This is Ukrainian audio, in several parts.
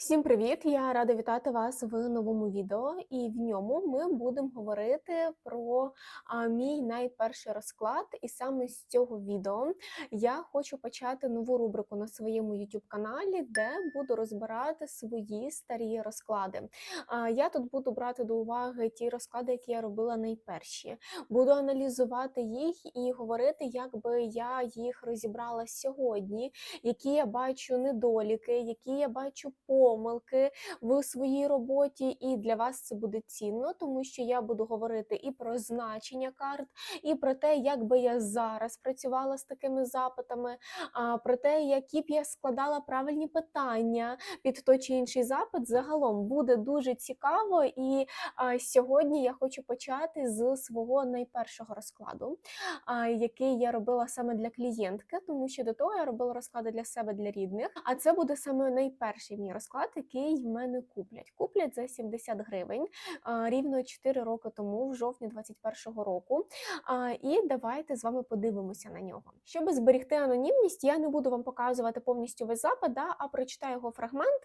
Всім привіт! Я рада вітати вас в новому відео, і в ньому ми будемо говорити про а, мій найперший розклад. І саме з цього відео я хочу почати нову рубрику на своєму YouTube каналі, де буду розбирати свої старі розклади. А, я тут буду брати до уваги ті розклади, які я робила найперші. Буду аналізувати їх і говорити, як би я їх розібрала сьогодні, які я бачу недоліки, які я бачу помилки в своїй роботі, і для вас це буде цінно, тому що я буду говорити і про значення карт, і про те, як би я зараз працювала з такими запитами, про те, які б я складала правильні питання під той чи інший запит. Загалом буде дуже цікаво. І сьогодні я хочу почати з свого найпершого розкладу, який я робила саме для клієнтки, тому що до того я робила розклади для себе для рідних. А це буде саме найперший мій розклад, який в мене куплять. Куплять за 70 гривень рівно 4 роки тому, в жовтні 21-го року. І давайте з вами подивимося на нього. Щоб зберегти анонімність, я не буду вам показувати повністю весь запит, да, а прочитаю його фрагмент.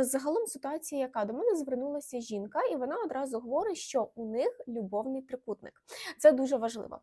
Загалом ситуація, яка до мене звернулася жінка, і вона одразу говорить, що у них любовний трикутник. Це дуже важливо.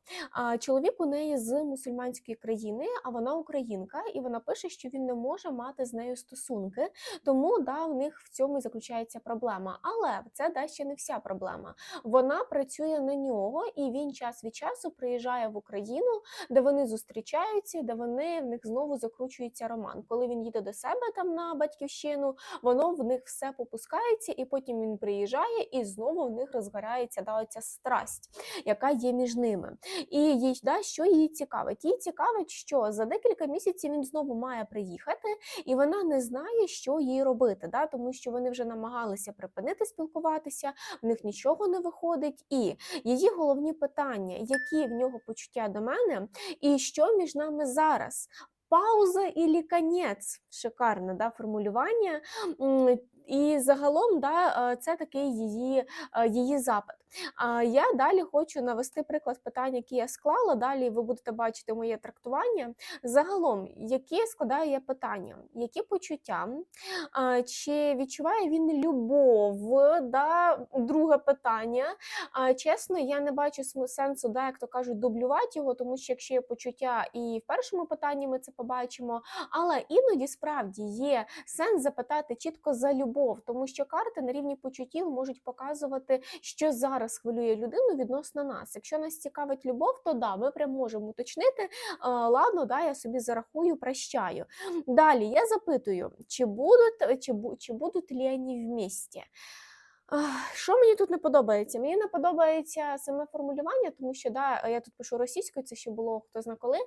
Чоловік у неї з мусульманської країни, а вона українка, і вона пише, що він не може мати з нею стосунки, тому да, в них в цьому заключається проблема. Але це да ще не вся проблема. Вона працює на нього, і він час від часу приїжджає в Україну, де вони зустрічаються, де вони в них знову закручується роман. Коли він їде до себе там на батьківщину, воно в них все попускається, і потім він приїжджає, і знову в них розгорається да, оця страсть, яка є між ними. І їй да, що її цікавить? Їй цікавить, що за декілька місяців він знову має приїхати, і вона не знає, що їй робити, да, тому що вони вже намагалися припинити спілкуватися, в них нічого не виходить. І її головні питання, які в нього почуття до мене, і що між нами зараз. Пауза і конець. Шикарне да, формулювання. І загалом да, е, це такий її, е, її запит. Я далі хочу навести приклад питань, які я склала. Далі ви будете бачити моє трактування. Загалом, які складаю я питання, які почуття, чи відчуває він любов? Да? Друге питання. Чесно, я не бачу сенсу, да, як то кажуть, дублювати його, тому що якщо є почуття, і в першому питанні ми це побачимо. Але іноді справді є сенс запитати чітко за любов, тому що карти на рівні почуттів можуть показувати, що зараз хвилює людину відносно нас. Якщо нас цікавить любов, то да, ми прям можемо уточнити. Ладно, да, я собі зарахую, прощаю. Далі я запитую, чи будуть, чи, чи будуть ли вони в Ах, Що мені тут не подобається? Мені не подобається саме формулювання, тому що да, я тут пишу російською, це ще було хто зна коли.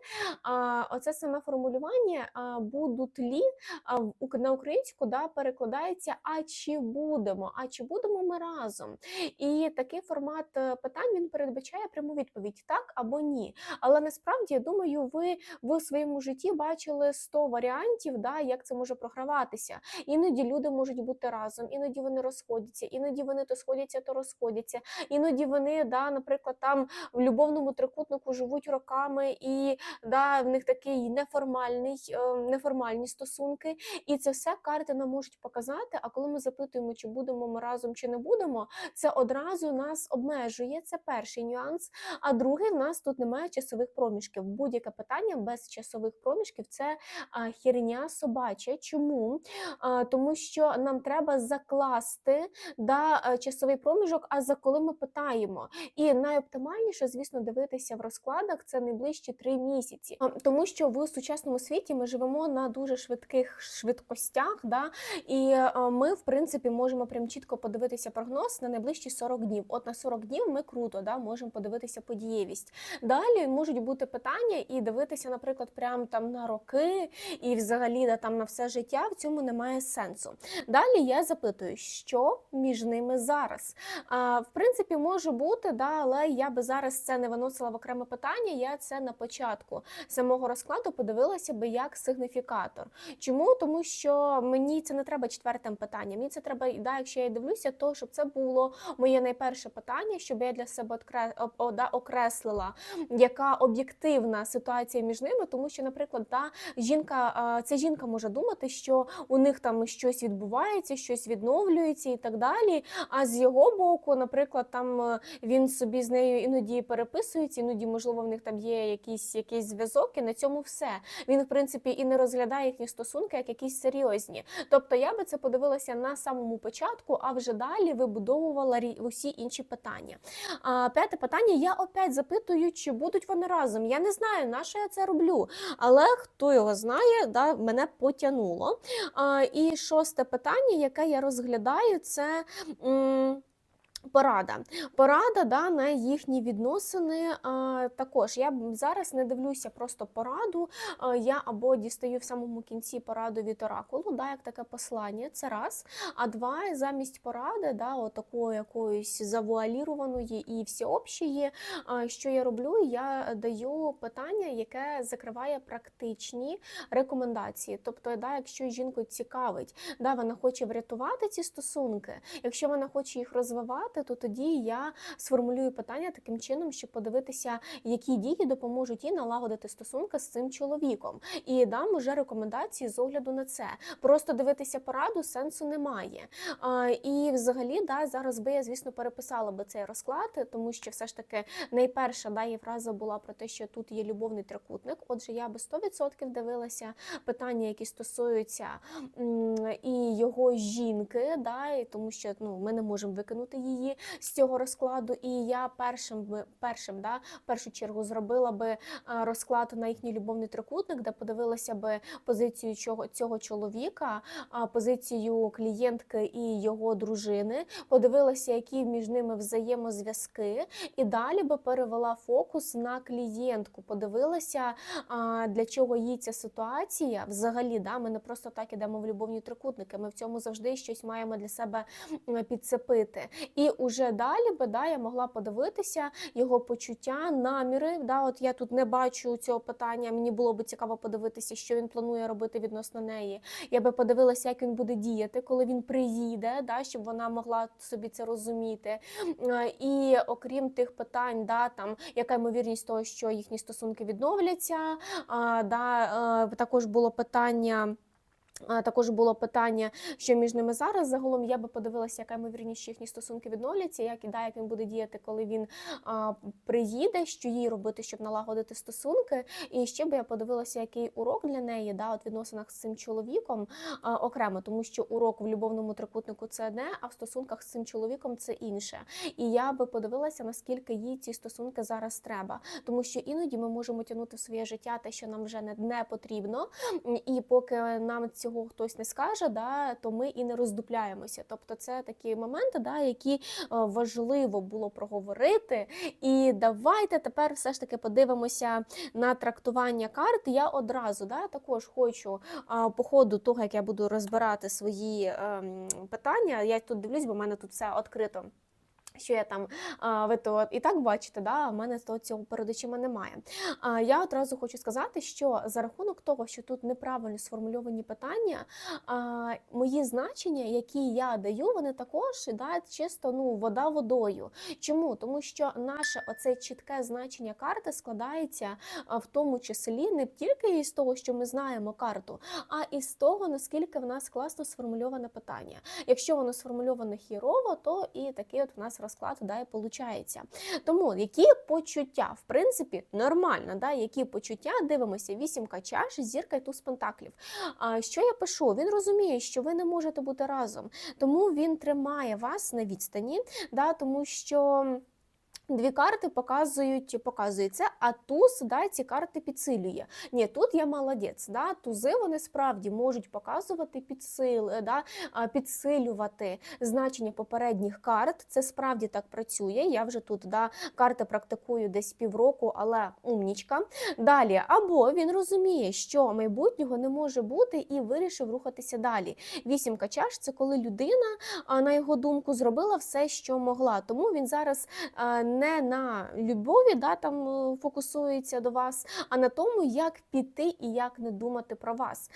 А, оце саме формулювання а, будуть лі а, на українську да, перекладається А чи будемо? А чи будемо ми разом? І такий формат е, питань він передбачає пряму відповідь так або ні. Але насправді я думаю, ви в своєму житті бачили 100 варіантів, да, як це може програватися. Іноді люди можуть бути разом, іноді вони розходяться, іноді вони то сходяться, то розходяться. Іноді вони, да, наприклад, там в любовному трикутнику живуть роками, і да, в них такий неформальний, е, неформальні стосунки. І це все карти нам можуть показати. А коли ми запитуємо, чи будемо ми разом, чи не будемо, це одразу нас обмежує. Це перший нюанс. А другий в нас тут немає часових проміжків. Будь-яке питання без часових проміжків це а, херня собача. Чому? Тому що нам треба закласти да, е, часовий проміжок, а за коли ми питаємо. І найоптимальніше, звісно, дивитися в розкладах це найближчі три місяці, тому що в сучасному світі ми живемо на дуже швидких швидкостях, да, і е, ми, в принципі, можемо прям чітко подивитися прогноз на найближчі 40 днів. От на 40 днів ми круто да, можемо подивитися подієвість. Далі можуть бути питання і дивитися, наприклад, прям там на роки і взагалі да, там на все життя. В цьому немає сенсу. Далі я запитую, що між ними зараз. В принципі, може бути, да, але я би зараз це не виносила в окреме питання. Я це на початку самого розкладу подивилася би як сигніфікатор. Чому? Тому що мені це не треба четвертим питанням. Мені це треба, да, якщо я дивлюся, то щоб це було моє найперше питання, щоб я для себе окреслила, яка об'єктивна ситуація між ними, тому що, наприклад, да, жінка, ця жінка може думати, що у них там щось відбувається, щось відновлюється і так далі. А з його боку, наприклад, там е, він собі з нею іноді переписується, іноді, можливо, в них там є якийсь, якийсь зв'язок, і на цьому все. Він, в принципі, і не розглядає їхні стосунки як якісь серйозні. Тобто я би це подивилася на самому початку, а вже далі вибудовувала усі інші питання. А, п'яте питання: я опять запитую, чи будуть вони разом. Я не знаю, на що я це роблю, але хто його знає, да, мене потягнуло. А, і шосте питання, яке я розглядаю, це. М, Порада. Порада да, на їхні відносини. А, також я зараз не дивлюся просто пораду. А, я або дістаю в самому кінці пораду від оракулу, да, як таке послання, це раз. А два, замість поради, да, отакої якоїсь завуалірованої і всеобщої, а, що я роблю? Я даю питання, яке закриває практичні рекомендації. Тобто, да, якщо жінку цікавить, да, вона хоче врятувати ці стосунки, якщо вона хоче їх розвивати, то тоді я сформулюю питання таким чином, щоб подивитися, які дії допоможуть їй налагодити стосунки з цим чоловіком, і дам уже рекомендації з огляду на це. Просто дивитися пораду сенсу немає. А, і взагалі, да, зараз би я, звісно, переписала би цей розклад, тому що все ж таки найперша да, фраза була про те, що тут є любовний трикутник. Отже, я би 100% дивилася питання, які стосуються і його жінки, да, і тому що ну, ми не можемо викинути її з цього розкладу. І я першим би- першим, да, в першу чергу зробила би розклад на їхній любовний трикутник, де подивилася би позицію цього, цього чоловіка, позицію клієнтки і його дружини, подивилася, які між ними взаємозв'язки, і далі би перевела фокус на клієнтку. Подивилася, для чого їй ця ситуація взагалі. Да, ми не просто так ідемо в любовні трикутники. Ми в цьому завжди щось маємо для себе підцепити. І уже далі би да, я могла подивитися його почуття, наміри. Да, от я тут не бачу цього питання. Мені було би цікаво подивитися, що він планує робити відносно неї. Я би подивилася, як він буде діяти, коли він приїде, да, щоб вона могла собі це розуміти. Е, І окрім тих питань, да, там яка ймовірність того, що їхні стосунки відновляться. Да, е, також було питання. Також було питання, що між ними зараз. Загалом я би подивилася, яка ймовірність, їхні стосунки відновляться, як і да, як він буде діяти, коли він а, приїде, що їй робити, щоб налагодити стосунки. І ще би я подивилася, який урок для неї да, от відносинах з цим чоловіком а, окремо, тому що урок в любовному трикутнику це одне, а в стосунках з цим чоловіком це інше. І я би подивилася, наскільки їй ці стосунки зараз треба, тому що іноді ми можемо тягнути в своє життя те, що нам вже не, не потрібно, і поки нам цього хтось не скаже, да, то ми і не роздупляємося. Тобто, це такі моменти, да, які е, важливо було проговорити. І давайте тепер все ж таки подивимося на трактування карт. Я одразу да, також хочу по ходу того, як я буду розбирати свої ем, питання. Я тут дивлюсь, бо в мене тут все відкрито. Що я там, а, ви то і так бачите, да, в мене то цього перед очима немає. А, я одразу хочу сказати, що за рахунок того, що тут неправильно сформульовані питання, а, мої значення, які я даю, вони також да, чисто ну, вода водою. Чому? Тому що наше оце чітке значення карти складається в тому числі не тільки із того, що ми знаємо карту, а із того, наскільки в нас класно сформульоване питання. Якщо воно сформульоване хірово, то і такий от в нас розклад да, і виходить. Тому які почуття, в принципі, нормально, да, які почуття дивимося, вісімка чаш, зірка і туз пентаклів. А що я пишу? Він розуміє, що ви не можете бути разом, тому він тримає вас на відстані, да, тому що. Дві карти показують, це, а туз да, ці карти підсилює. Ні, тут я молодець. Да, Тузи вони справді можуть показувати підсил, да, підсилювати значення попередніх карт. Це справді так працює. Я вже тут да, карти практикую десь півроку, але умнічка. Далі, або він розуміє, що майбутнього не може бути, і вирішив рухатися далі. Вісімка чаш це коли людина, на його думку, зробила все, що могла. Тому він зараз. а, не на любові, да, там е, фокусується до вас, а на тому, як піти і як не думати про вас.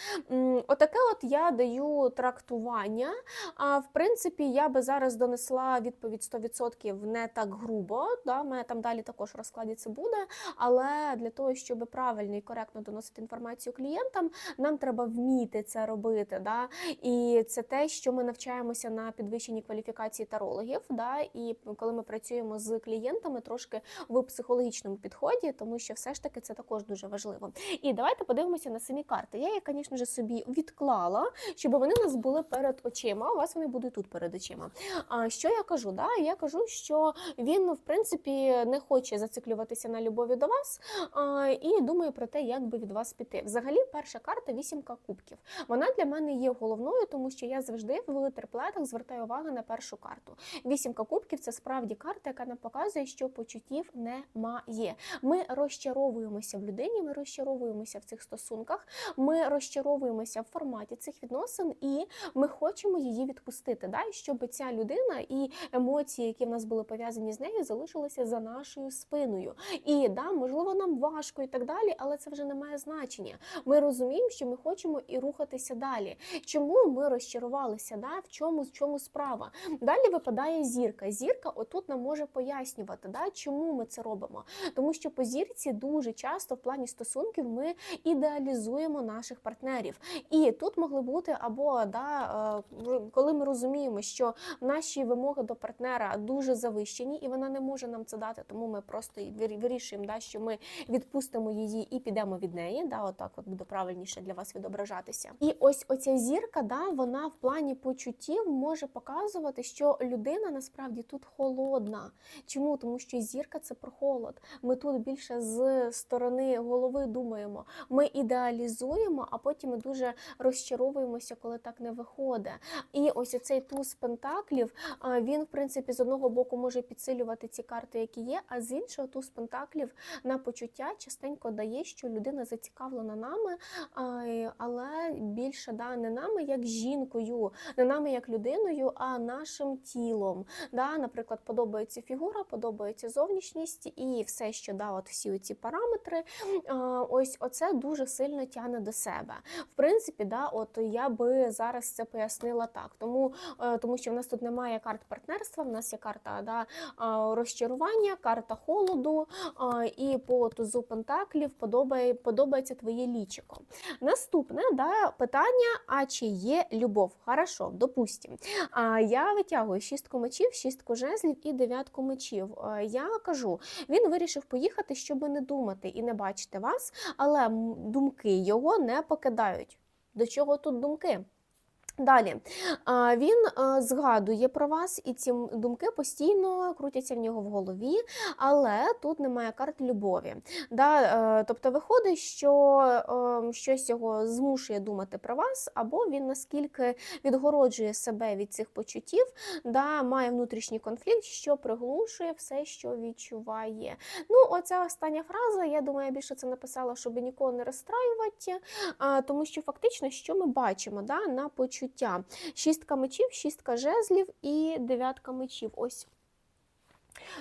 Отаке от я даю трактування. А в принципі, я би зараз донесла відповідь 100% не так грубо. Да, мене там далі також в розкладі це буде. Але для того, щоб правильно і коректно доносити інформацію клієнтам, нам треба вміти це робити. Да? І це те, що ми навчаємося на підвищенні кваліфікації тарологів. Да? І коли ми працюємо з клієнтами, трошки в психологічному підході, тому що все ж таки це також дуже важливо. І давайте подивимося на самі карти. Я їх, звісно ж, собі відклала, щоб вони у нас були перед очима. У вас вони будуть тут перед очима. А що я кажу? Да? Я кажу, що він в принципі не хоче зациклюватися на любові до вас а, і думає про те, як би від вас піти. Взагалі, перша карта вісімка кубків. Вона для мене є головною, тому що я завжди в терплетах звертаю увагу на першу карту. Вісімка кубків це справді карта, яка нам показує, що почуттів немає. Ми розчаровуємося в людині, ми розчаровуємося в цих стосунках, ми розчаровуємося в форматі цих відносин, і ми хочемо її відпустити, да? щоб ця людина і емоції, які в нас були пов'язані з нею, залишилися за нашою спиною. І да, можливо, нам важко і так далі, але це вже не має значення. Ми розуміємо, що ми хочемо і рухатися далі. Чому ми розчарувалися? Да? В чому, в чому справа? Далі випадає зірка. Зірка отут нам може пояснювати, да, чому ми це робимо. Тому що по зірці дуже часто в плані стосунків ми ідеалізуємо наших партнерів. І тут могли бути або да, е, коли ми розуміємо, що наші вимоги до партнера дуже завищені, і вона не може нам це дати, тому ми просто вирішуємо, да, що ми відпустимо її і підемо від неї. Да, отак от буде правильніше для вас відображатися. І ось оця зірка, да, вона в плані почуттів може показувати, що людина насправді тут холодна. Чому? Тому що зірка це про холод. Ми тут більше з сторони голови думаємо. Ми ідеалізуємо, а потім ми дуже розчаровуємося, коли так не виходить. І ось цей туз пентаклів, він, в принципі, з одного боку може підсилювати ці карти, які є, а з іншого туз пентаклів на почуття частенько дає, що людина зацікавлена нами, але більше да, не нами як жінкою, не нами як людиною, а нашим тілом. Да? Наприклад, подобається фігура, подобається зовнішність і все, що да, от всі ці параметри, ось оце дуже сильно тягне до себе. В принципі, да, от я би зараз це пояснила так. Тому, е, тому що в нас тут немає карт партнерства, в нас є карта да, розчарування, карта холоду, і по тузу пентаклів подобає, подобається твоє лічико. Наступне да, питання: а чи є любов? Хорошо, допустим. Я витягую шістку мечів, шістку жезлів і дев'ятку мечів. Е, Я кажу, він вирішив поїхати, щоб не думати і не бачити вас, але думки його не покидають. До чого тут думки? Далі він згадує про вас, і ці думки постійно крутяться в нього в голові, але тут немає карт любові. Да, е, тобто виходить, що е, щось його змушує думати про вас, або він наскільки відгороджує себе від цих почуттів, да, має внутрішній конфлікт, що приглушує все, що відчуває. Ну, оця остання фраза, я думаю, я більше це написала, щоб нікого не розстраювати, тому що фактично, що ми бачимо да, на почуття? Шістка мечів, шістка жезлів і дев'ятка мечів. Ось.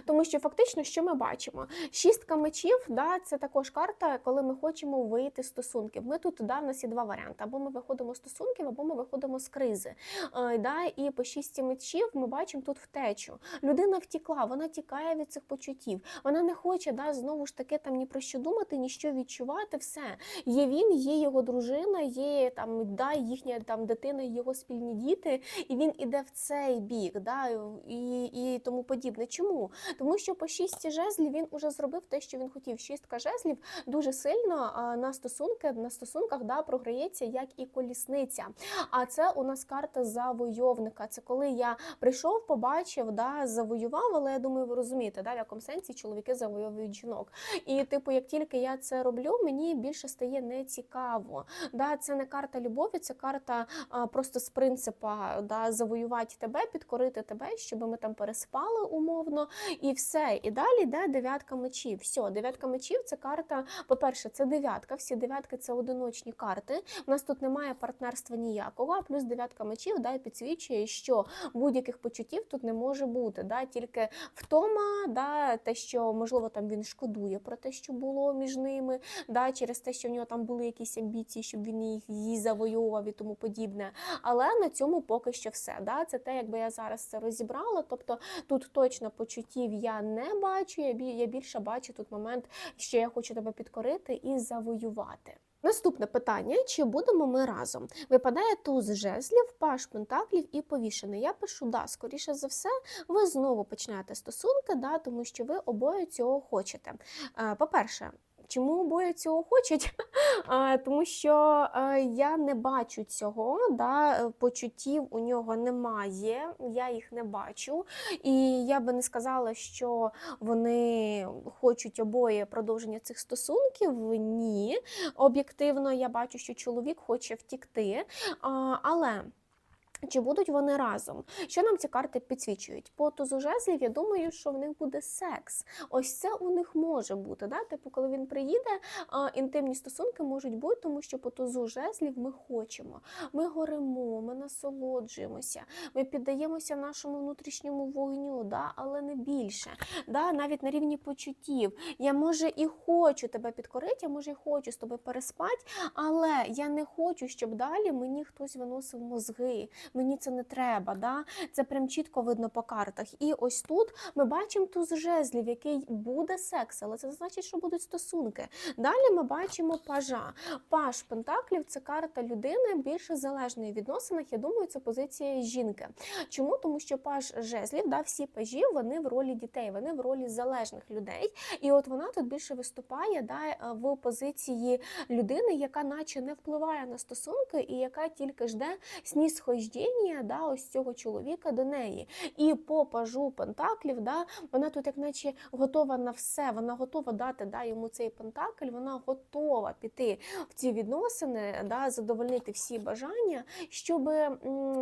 Тому що фактично, що ми бачимо? Шістка мечів, да, це також карта, коли ми хочемо вийти з стосунків. Ми тут да, в нас є два варіанти: або ми виходимо з стосунків, або ми виходимо з кризи. Е, да, і по шістці мечів ми бачимо тут втечу. Людина втікла, вона тікає від цих почуттів. Вона не хоче да, знову ж таки там ні про що думати, ні що відчувати. Все є він, є його дружина, є там да, їхня там дитина, його спільні діти, і він іде в цей бік, да, і, і тому подібне. Чому? Тому що по шісті жезлів він уже зробив те, що він хотів. Шістка жезлів дуже сильно на стосунки на стосунках да, програється як і колісниця. А це у нас карта завойовника. Це коли я прийшов, побачив, да, завоював, але я думаю, ви розумієте, да, в якому сенсі чоловіки завойовують жінок. І, типу, як тільки я це роблю, мені більше стає нецікаво. Да, Це не карта любові, це карта а, просто з принципа да, завоювати тебе, підкорити тебе, щоб ми там переспали умовно, і все. І далі йде дев'ятка мечів. Все, дев'ятка мечів це карта. По-перше, це дев'ятка. Всі дев'ятки це одиночні карти. У нас тут немає партнерства ніякого. Плюс дев'ятка мечів да, підсвічує, що будь-яких почуттів тут не може бути. Да, Тільки втома, да, те, що можливо там він шкодує про те, що було між ними, да, через те, що в нього там були якісь амбіції, щоб він їх її завоював і тому подібне. Але на цьому поки що все. Да? Це те, якби я зараз це розібрала. Тобто тут точно почуттів я не бачу. Я більше бачу тут момент, що я хочу тебе підкорити і завоювати. Наступне питання: чи будемо ми разом? Випадає туз жезлів, паш пентаклів і повішений. Я пишу да, скоріше за все, ви знову починаєте стосунки, да, тому що ви обоє цього хочете. Е, По-перше, чому обоє цього хочуть? Тому що е, я не бачу цього, да, е, почуттів у нього немає, я їх не бачу. І я би не сказала, що вони хочуть обоє продовження цих стосунків. Ні. Об'єктивно, я бачу, що чоловік хоче втікти. Але. Чи будуть вони разом? Що нам ці карти підсвічують? По тузу жезлів, я думаю, що в них буде секс. Ось це у них може бути. Да? Типу, коли він приїде, інтимні стосунки можуть бути, тому що по тузу жезлів ми хочемо. Ми горимо, ми насолоджуємося, ми піддаємося нашому внутрішньому вогню, да? але не більше. Да? Навіть на рівні почуттів. Я може і хочу тебе підкорити, я може і хочу з тобою переспати, але я не хочу, щоб далі мені хтось виносив мозги. Мені це не треба. Да? Це прям чітко видно по картах. І ось тут ми бачимо туз жезлів, який буде секс, але це значить, що будуть стосунки. Далі ми бачимо пажа. Паж Пентаклів це карта людини більше залежної в відносинах. Я думаю, це позиція жінки. Чому? Тому що паж жезлів, да, всі пажі, вони в ролі дітей, вони в ролі залежних людей. І от вона тут більше виступає да, в позиції людини, яка наче не впливає на стосунки, і яка тільки жде снісхождіння да, ось цього чоловіка до неї. І по пажу Пентаклів, да, вона тут, як наче готова на все, вона готова дати да, йому цей пентакль, вона готова піти в ці відносини, да, задовольнити всі бажання, щоб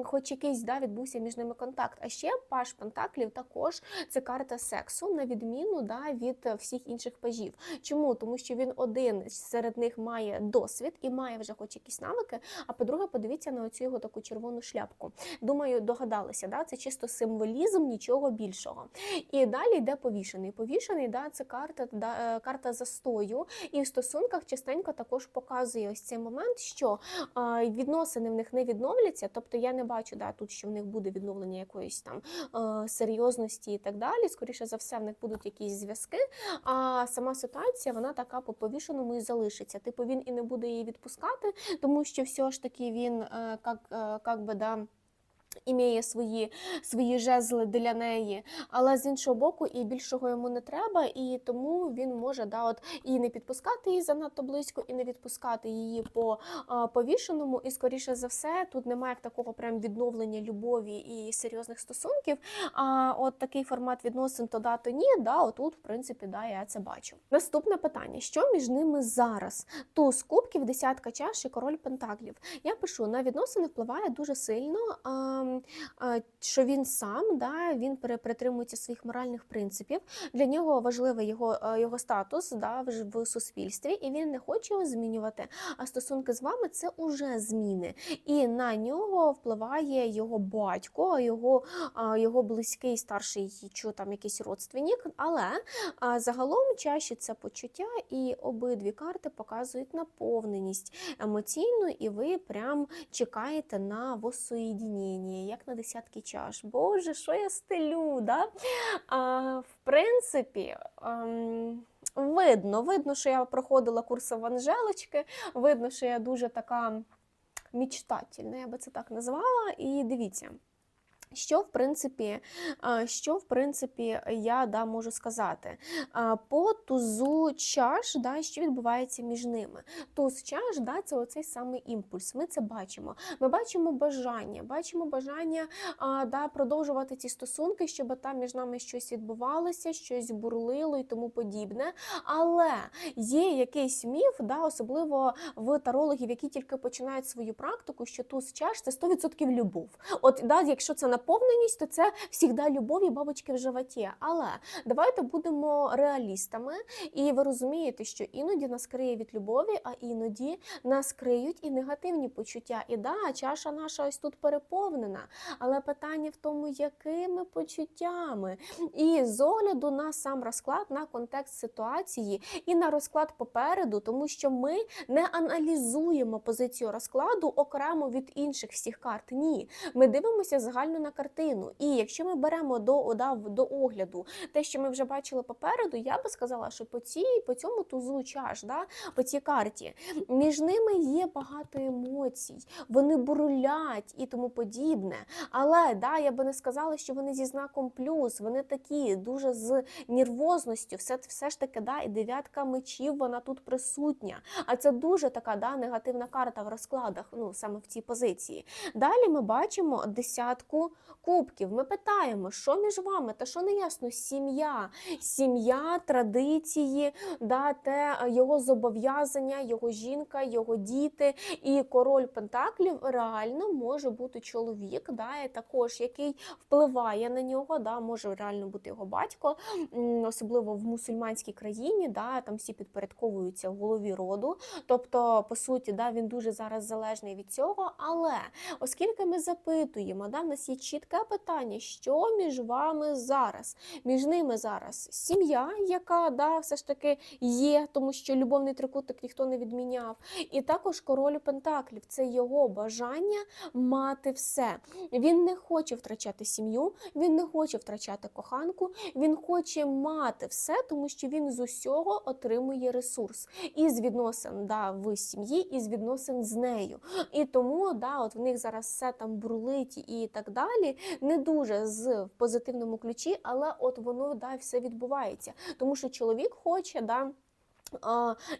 хоч якийсь да, відбувся між ними контакт. А ще паж Пентаклів також це карта сексу, на відміну да, від всіх інших пажів. Чому? Тому що він один серед них має досвід і має вже хоч якісь навики. А по-друге, подивіться на оцю його таку червону шляпку. Думаю, догадалися, да? це чисто символізм, нічого більшого. І далі йде повішений. Повішений, да, це карта, да, е, карта застою. І в стосунках частенько також показує ось цей момент, що відносини в них не відновляться. Тобто я не бачу да, тут, що в них буде відновлення якоїсь там е, серйозності і так далі. Скоріше за все, в них будуть якісь зв'язки. А сама ситуація вона така по повішеному і залишиться. Типу він і не буде її відпускати, тому що все ж таки він як, е, як би да. Імеє свої свої жезли для неї, але з іншого боку, і більшого йому не треба, і тому він може да, от і не підпускати її занадто близько, і не відпускати її по повішеному. І скоріше за все, тут немає такого прям відновлення любові і серйозних стосунків. А от такий формат відносин то да, то ні. Да, отут, в принципі, да, я це бачу. Наступне питання: що між ними зараз? Туз кубків, десятка чаш і король пентаклів. Я пишу на відносини впливає дуже сильно. А, що він сам да, він притримується своїх моральних принципів. Для нього важливий його, е, його статус да, в в суспільстві, і він не хоче його змінювати. А стосунки з вами це уже зміни. І на нього впливає його батько, його, його близький старший чи там якийсь родственник. Але загалом чаще це почуття, і обидві карти показують наповненість емоційну, і ви прям чекаєте на воссоєдінення, як на десятки чаш. Боже, що я стелю? Да? А, в принципі, ем, видно, видно, що я проходила курси в Анжелочки, видно, що я дуже така мечтательна, я би це так назвала. І дивіться. Що в принципі, що в принципі я да, можу сказати? По тузу чаш, да, що відбувається між ними? Туз чаш да, це оцей самий імпульс. Ми це бачимо. Ми бачимо бажання, бачимо бажання да, продовжувати ці стосунки, щоб там між нами щось відбувалося, щось бурлило і тому подібне. Але є якийсь міф, да, особливо в тарологів, які тільки починають свою практику, що туз чаш це 100% любов. От да, якщо це наповненість, то це завжди любов і бабочки в животі. Але давайте будемо реалістами, і ви розумієте, що іноді нас криє від любові, а іноді нас криють і негативні почуття. І да, чаша наша ось тут переповнена. Але питання в тому, якими почуттями. І з огляду на сам розклад, на контекст ситуації і на розклад попереду, тому що ми не аналізуємо позицію розкладу окремо від інших всіх карт. Ні, ми дивимося загально на картину. І якщо ми беремо до, да, до огляду те, що ми вже бачили попереду, я би сказала, що по цій, по цьому тузу чаш, да, по цій карті, між ними є багато емоцій, вони бурлять і тому подібне. Але да, я би не сказала, що вони зі знаком плюс, вони такі дуже з нервозністю. Все, все ж таки, да, і дев'ятка мечів вона тут присутня. А це дуже така да, негативна карта в розкладах, ну саме в цій позиції. Далі ми бачимо десятку кубків. Ми питаємо, що між вами, та що не ясно, сім'я, сім'я, традиції, да, те е, його зобов'язання, його жінка, його діти. І король Пентаклів реально може бути чоловік, да, і також який впливає на нього, да, може реально бути його батько, особливо в мусульманській країні, да, там всі підпорядковуються голові роду. Тобто, по суті, да, він дуже зараз залежний від цього. Але оскільки ми запитуємо, да, в нас є чітке питання, що між вами зараз? Між ними зараз сім'я, яка да, все ж таки є, тому що любовний трикутник ніхто не відміняв. І також король Пентаклів це його бажання мати все. Він не хоче втрачати сім'ю, він не хоче втрачати коханку, він хоче мати все, тому що він з усього отримує ресурс і з відносин да, в сім'ї, і з відносин з нею. І тому да, от в них зараз все там бурлить і так далі. Не дуже з в позитивному ключі, але от воно да, все відбувається. Тому що чоловік хоче. Да,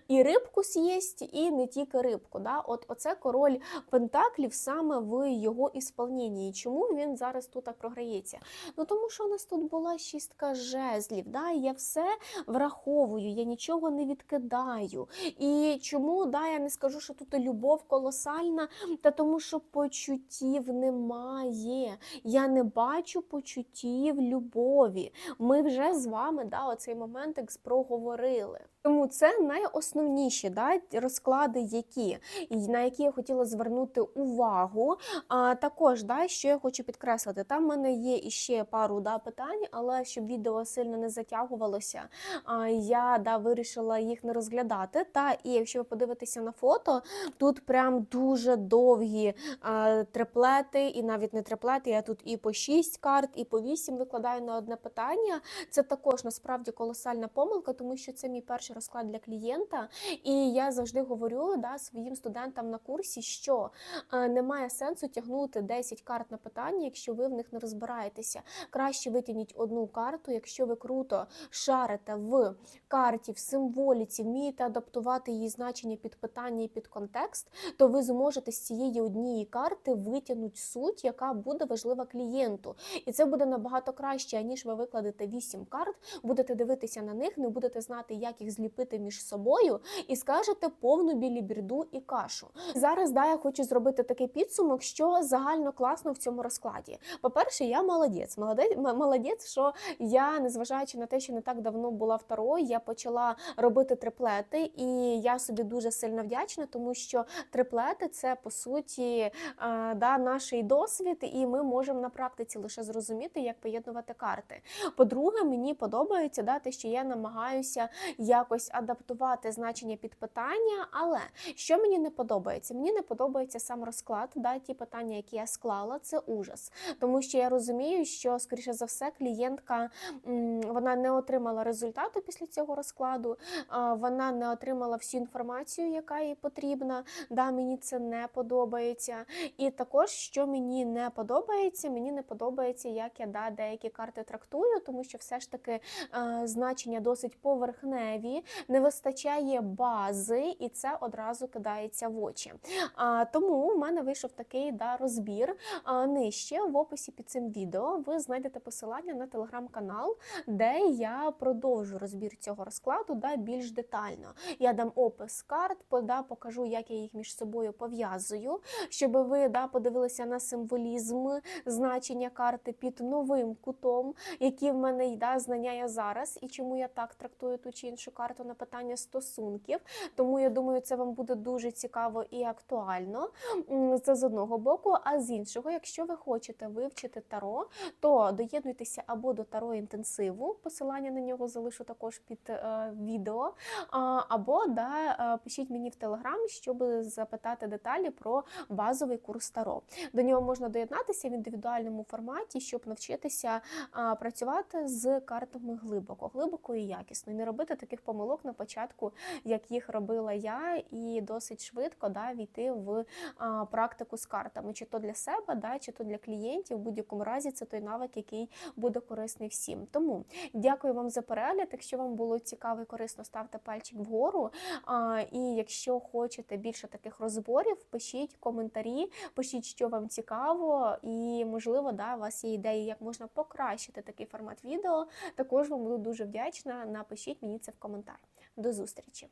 і рибку з'їсть, і не тільки рибку. Да? От Оце король Пентаклів саме в його ісполненні. І Чому він зараз тут так програється? Ну тому що у нас тут була шістка жезлів. Да? Я все враховую, я нічого не відкидаю. І чому да, я не скажу, що тут любов колосальна, та тому що почуттів немає. Я не бачу почуттів любові. Ми вже з вами да, оцей моментик проговорили. Тому це найосновніші да, розклади, які на які я хотіла звернути увагу. А також, да, що я хочу підкреслити, там в мене є іще пару да, питань, але щоб відео сильно не затягувалося, а, я да, вирішила їх не розглядати. Та і якщо ви подивитеся на фото, тут прям дуже довгі а, триплети, і навіть не триплети. Я тут і по 6 карт, і по 8 викладаю на одне питання. Це також насправді колосальна помилка, тому що це мій перший розклад для клієнта. І я завжди говорю да, своїм студентам на курсі, що е, немає сенсу тягнути 10 карт на питання, якщо ви в них не розбираєтеся. Краще витягніть одну карту, якщо ви круто шарите в карті, в символіці, вмієте адаптувати її значення під питання і під контекст, то ви зможете з цієї однієї карти витягнути суть, яка буде важлива клієнту. І це буде набагато краще, ніж ви викладете 8 карт, будете дивитися на них, не будете знати, як їх зліпити між собою, і скажете повну білібірду і кашу. Зараз да, я хочу зробити такий підсумок, що загально класно в цьому розкладі. По-перше, я молодець. Молодець, молодець, що я, незважаючи на те, що не так давно була второю, я почала робити триплети, і я собі дуже сильно вдячна, тому що триплети це по суті да, наш досвід, і ми можемо на практиці лише зрозуміти, як поєднувати карти. По-друге, мені подобається да, те, що я намагаюся якось якось адаптувати значення під питання. Але що мені не подобається? Мені не подобається сам розклад. Да, ті питання, які я склала, це ужас. Тому що я розумію, що скоріше за все клієнтка вона не отримала результату після цього розкладу, вона не отримала всю інформацію, яка їй потрібна. Да, мені це не подобається. І також, що мені не подобається, мені не подобається, як я да, деякі карти трактую, тому що все ж таки значення досить поверхневі, не вистачає бази, і це одразу кидається в очі. А, тому в мене вийшов такий да, розбір. А, нижче в описі під цим відео ви знайдете посилання на телеграм-канал, де я продовжу розбір цього розкладу да, більш детально. Я дам опис карт, да, покажу, як я їх між собою пов'язую, щоб ви да, подивилися на символізм значення карти під новим кутом, які в мене да, знання я зараз, і чому я так трактую ту чи іншу карту на питання стосунків. Тому я думаю, це вам буде дуже цікаво і актуально. Це з одного боку. А з іншого, якщо ви хочете вивчити таро, то доєднуйтеся або до таро інтенсиву. Посилання на нього залишу також під е, відео. А, або да, е, пишіть мені в телеграм, щоб запитати деталі про базовий курс таро. До нього можна доєднатися в індивідуальному форматі, щоб навчитися а, працювати з картами глибоко, глибоко і якісно, і не робити таких помилок на початку, як їх робила я, і досить швидко да, війти в а, практику з картами, чи то для себе, да, чи то для клієнтів. В будь-якому разі це той навик, який буде корисний всім. Тому дякую вам за перегляд. Якщо вам було цікаво і корисно, ставте пальчик вгору. А, і якщо хочете більше таких розборів, пишіть коментарі, пишіть, що вам цікаво, і можливо, да, у вас є ідеї, як можна покращити такий формат відео. Також вам буду дуже вдячна. Напишіть мені це в коментар. До зустрічі!